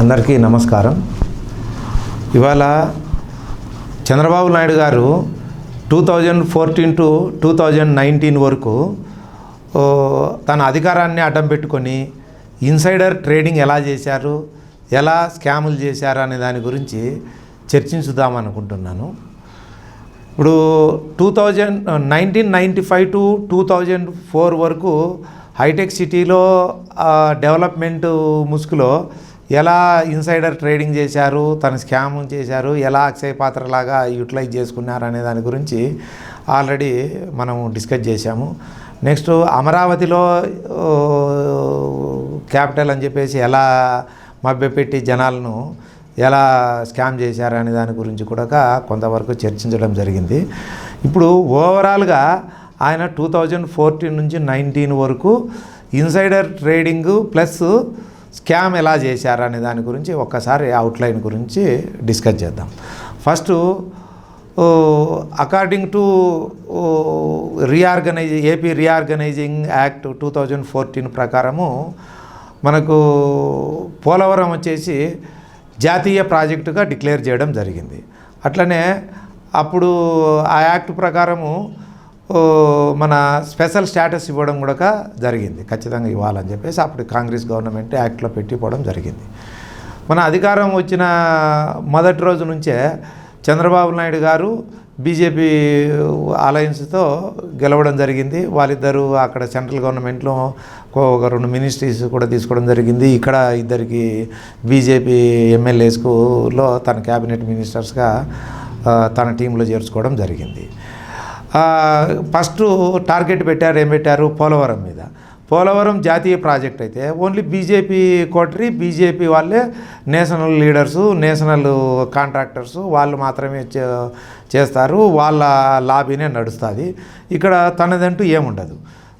అందరికీ నమస్కారం. ఇవాళ Chandrababu Naidu garu two thousand fourteen to two thousand nineteen వరకు తన అధికారాన్ని అడ్డం పెట్టుకొని ఇన్సైడర్ ట్రేడింగ్ ఎలా చేశారు ఎలా స్కాములు చేశారు అనే దాని గురించి చర్చించుదాం అనుకుంటున్నాను. ఇప్పుడు two thousand nineteen ninety five to two thousand four వరకు హైటెక్ సిటీలో డెవలప్మెంట్ ముసుగులో ఎలా ఇన్సైడర్ ట్రేడింగ్ చేశారు తన స్కామ్ చేశారు ఎలా అక్షయ పాత్రలాగా యూటిలైజ్ చేసుకున్నారు అనే దాని గురించి ఆల్రెడీ మనం డిస్కస్ చేశాము. నెక్స్ట్ అమరావతిలో క్యాపిటల్ అని చెప్పేసి ఎలా మభ్యపెట్టి జనాలను ఎలా స్కామ్ చేశారు అనే దాని గురించి కూడా కొంతవరకు చర్చించడం జరిగింది. ఇప్పుడు ఓవరాల్గా ఆయన టూ థౌజండ్ ఫోర్టీన్ నుంచి నైన్టీన్ వరకు ఇన్సైడర్ ట్రేడింగ్ ప్లస్ స్కామ్ ఎలా చేశారనే దాని గురించి ఒక్కసారి అవుట్లైన్ గురించి డిస్కస్ చేద్దాం. First according to reorganise AP reorganising act two thousand fourteen ప్రకారము మనకు పోలవరం వచ్చేసి జాతీయ ప్రాజెక్టుగా డిక్లేర్ చేయడం జరిగింది. అట్లనే అప్పుడు ఆ యాక్ట్ ప్రకారము మన స్పెషల్ స్టేటస్ ఇవ్వడం కూడా జరిగింది. ఖచ్చితంగా ఇవ్వాలని చెప్పేసి అప్పుడు కాంగ్రెస్ గవర్నమెంట్ యాక్ట్లో పెట్టిపోవడం జరిగింది. మన అధికారం వచ్చిన మొదటి రోజు నుంచే చంద్రబాబు నాయుడు గారు బీజేపీ అలయన్స్తో గెలవడం జరిగింది. వాళ్ళిద్దరూ అక్కడ సెంట్రల్ గవర్నమెంట్లో ఒక రెండు మినిస్ట్రీస్ కూడా తీసుకోవడం జరిగింది. ఇక్కడ ఇద్దరికి బీజేపీ ఎమ్మెల్యేస్కులో తన క్యాబినెట్ మినిస్టర్స్గా తన టీంలో చేర్చుకోవడం జరిగింది. ఫస్ట్ టార్గెట్ పెట్టారు ఏం పెట్టారు? పోలవరం మీద. పోలవరం జాతీయ ప్రాజెక్ట్ అయితే ఓన్లీ బీజేపీ కోటరీ బీజేపీ వాళ్ళే నేషనల్ లీడర్సు నేషనల్ కాంట్రాక్టర్స్ వాళ్ళు మాత్రమే చే- చేస్తారు. వాళ్ళ లాబీనే నడుస్తుంది. ఇక్కడ తనదంటూ ఏముండదు.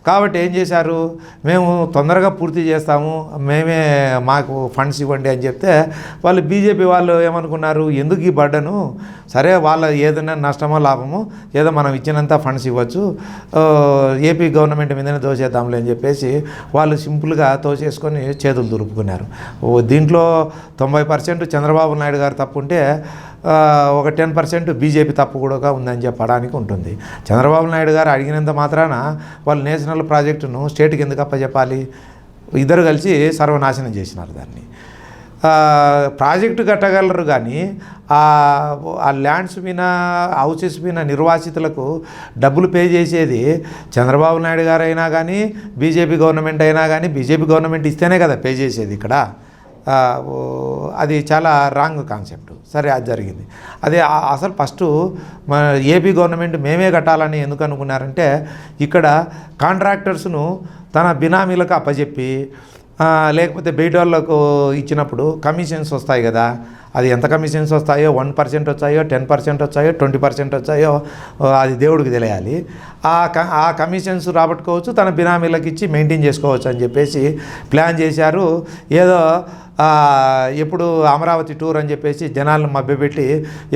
కాబట్టి ఏం చేశారు? మేము తొందరగా పూర్తి చేస్తాము మేమే మాకు ఫండ్స్ ఇవ్వండి అని చెప్తే వాళ్ళు బీజేపీ వాళ్ళు ఏమనుకున్నారు? ఎందుకు ఈ బడ్డను? సరే వాళ్ళ ఏదైనా నష్టమో లాభమో ఏదో మనం ఇచ్చినంత ఫండ్స్ ఇవ్వచ్చు. ఏపీ గవర్నమెంట్ మీదనే దోచేద్దాంలే అని చెప్పేసి వాళ్ళు సింపుల్గా తోచేసుకొని చేతులు దురుపుకున్నారు దీంట్లో తొంభై పర్సెంట్ చంద్రబాబు నాయుడు గారు తప్పు ఉంటే ఒక టెన్ పర్సెంట్ బీజేపీ తప్పు కూడా ఉందని చెప్పడానికి ఉంటుంది. చంద్రబాబు నాయుడు గారు అడిగినంత మాత్రాన వాళ్ళు నేషనల్ ప్రాజెక్టును స్టేట్కి ఎందుకు అప్పచెప్పాలి ఇద్దరు కలిసి సర్వనాశనం చేసినారు దాన్ని. ప్రాజెక్టు కట్టగలరు కానీ ఆ ల్యాండ్స్ మీద హౌసెస్ మీద నిర్వాసితులకు డబ్బులు పే చేసేది చంద్రబాబు నాయుడు గారైనా కానీ బీజేపీ గవర్నమెంట్ అయినా కానీ బీజేపీ గవర్నమెంట్ ఇస్తేనే కదా పే చేసేది ఇక్కడ. అది చాలా రాంగ్ కాన్సెప్ట్ సరే అది జరిగింది. అదే అసలు ఫస్ట్ మన ఏపీ గవర్నమెంట్ మేమే కట్టాలని ఎందుకు అనుకున్నారంటే ఇక్కడ కాంట్రాక్టర్స్ను తన బినామీలకు అప్పజెప్పి లేకపోతే బయట వాళ్ళకు ఇచ్చినప్పుడు కమిషన్స్ వస్తాయి కదా అది ఎంత కమిషన్స్ వస్తాయో వన్ పర్సెంట్ వచ్చాయో టెన్ పర్సెంట్ వచ్చాయో ట్వంటీ పర్సెంట్ వచ్చాయో అది దేవుడికి తెలియాలి. ఆ క ఆ కమిషన్స్ రాబట్టుకోవచ్చు తన బినామీలకు ఇచ్చి మెయింటైన్ చేసుకోవచ్చు అని చెప్పేసి ప్లాన్ చేశారు. ఏదో ఇప్పుడు ఎప్పుడు అమరావతి టూర్ అని చెప్పేసి జనాలను మభ్యపెట్టి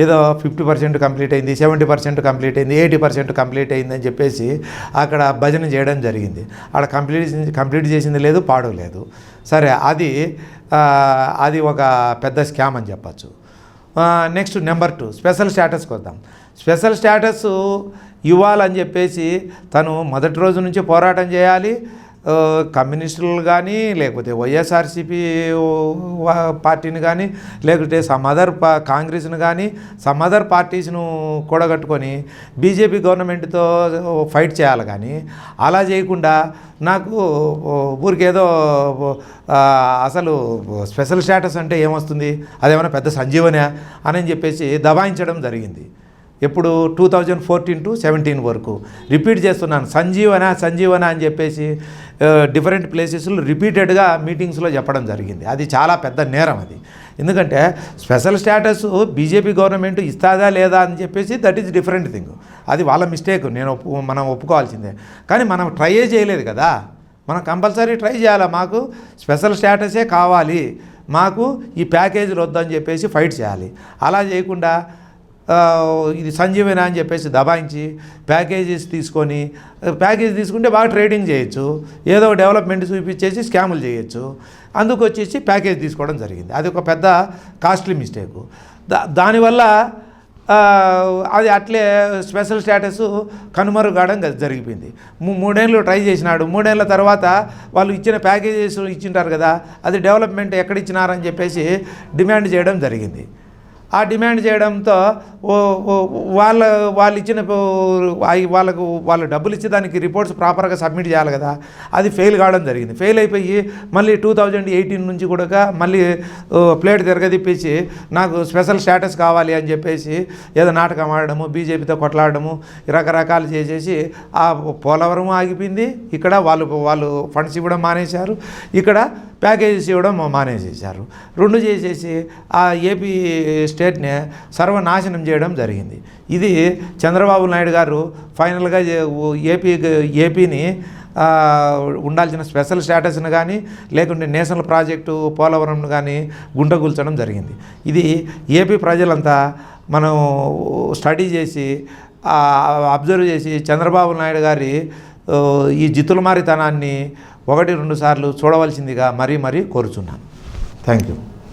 ఏదో ఫిఫ్టీ పర్సెంట్ కంప్లీట్ అయింది సెవెంటీ పర్సెంట్ కంప్లీట్ అయింది ఎయిటీ పర్సెంట్ కంప్లీట్ అయింది అని చెప్పేసి అక్కడ భజన చేయడం జరిగింది. అక్కడ కంప్లీట్ కంప్లీట్ చేసింది లేదు పాడు లేదు. సరే అది అది ఒక పెద్ద స్కామ్ అని చెప్పచ్చు. నెక్స్ట్ నెంబర్ టూ స్పెషల్ స్టేటస్కి వద్దాం స్పెషల్ స్టేటస్ ఇవ్వాలని చెప్పేసి తను మొదటి రోజు నుంచి పోరాటం చేయాలి కమ్యూనిస్టులు కానీ లేకపోతే వైఎస్ఆర్సీపీ పార్టీని కానీ లేకపోతే సమదర్ పా కాంగ్రెస్ను కానీ సమ్ అదర్ పార్టీస్ను కూడగట్టుకొని బీజేపీ గవర్నమెంట్తో ఫైట్ చేయాలి కానీ అలా చేయకుండా నాకు ఊరికేదో అసలు స్పెషల్ స్టేటస్ అంటే ఏమొస్తుంది? అదేమైనా పెద్ద సంజీవనే అని చెప్పేసి దబాయించడం జరిగింది. ఎప్పుడు two thousand fourteen to seventeen వరకు రిపీట్ చేస్తున్నాను. సంజీవన సంజీవన అని చెప్పేసి డిఫరెంట్ ప్లేసెస్లో రిపీటెడ్గా మీటింగ్స్లో చెప్పడం జరిగింది. అది చాలా పెద్ద నేరం అది. ఎందుకంటే స్పెషల్ స్టేటస్ బీజేపీ గవర్నమెంట్ ఇస్తాదా లేదా అని చెప్పేసి దట్ ఈజ్ డిఫరెంట్ థింగ్ అది వాళ్ళ మిస్టేక్ నేను ఒప్పు మనం ఒప్పుకోవాల్సిందే. కానీ మనం ట్రై చేయలేదు కదా. మనం కంపల్సరీ ట్రై చేయాలి మాకు? స్పెషల్ స్టేటసే కావాలి. మాకు ఈ ప్యాకేజీలు వద్దని చెప్పేసి ఫైట్ చేయాలి. అలా చేయకుండా ఇది సంజీవన అని చెప్పేసి దబాయించి ప్యాకేజెస్ తీసుకొని ప్యాకేజ్ తీసుకుంటే బాగా ట్రేడింగ్ చేయొచ్చు. ఏదో డెవలప్మెంట్ చూపించేసి స్కాములు చేయొచ్చు. అందుకు వచ్చేసి ప్యాకేజ్ తీసుకోవడం జరిగింది. అది ఒక పెద్ద కాస్ట్లీ మిస్టేక్. దా దానివల్ల అది అట్లే స్పెషల్ స్టేటస్ కనుమరుగాడం జరిగిపోయింది. మూడేళ్ళు ట్రై చేసినాడు. మూడేళ్ళ తర్వాత వాళ్ళు ఇచ్చిన ప్యాకేజెస్ ఇచ్చింటారు కదా అది డెవలప్మెంట్ ఎక్కడ ఇచ్చినారని చెప్పేసి డిమాండ్ చేయడం జరిగింది. ఆ డిమాండ్ చేయడంతో ఓ వాళ్ళ వాళ్ళు ఇచ్చిన వాళ్ళకు వాళ్ళు డబ్బులు ఇచ్చి దానికి రిపోర్ట్స్ ప్రాపర్గా సబ్మిట్ చేయాలి కదా అది ఫెయిల్ కావడం జరిగింది. ఫెయిల్ అయిపోయి మళ్ళీ టూ థౌజండ్ ఎయిటీన్ నుంచి కూడా మళ్ళీ ప్లేట్ తిరగదిప్పేసి నాకు స్పెషల్ స్టేటస్ కావాలి అని చెప్పేసి ఏదో నాటకం ఆడడము బీజేపీతో కొట్లాడడము రకరకాలు చేసేసి ఆ పోలవరం ఆగిపోయింది. ఇక్కడ వాళ్ళు వాళ్ళు ఫండ్స్ ఇవ్వడం మానేశారు. ఇక్కడ ప్యాకేజెస్ ఇవ్వడం మానేసేసారు రెండు చేసేసి ఆ ఏపీ స్టేట్ని సర్వనాశనం చేయడం జరిగింది. ఇది చంద్రబాబు నాయుడు గారు ఫైనల్గా ఏపీ ఏపీని ఉండాల్సిన స్పెషల్ స్టేటస్ను కానీ లేకుంటే నేషనల్ ప్రాజెక్టు పోలవరంను కానీ గుంటగూల్చడం జరిగింది. ఇది ఏపీ ప్రజలంతా మనం స్టడీ చేసి అబ్జర్వ్ చేసి చంద్రబాబు నాయుడు గారి ఈ ఈ జిత్తులమారితనాన్ని ఒకటి రెండు సార్లు చూడవలసిందిగా మరీ మరీ కోరుచున్నాను. Thank you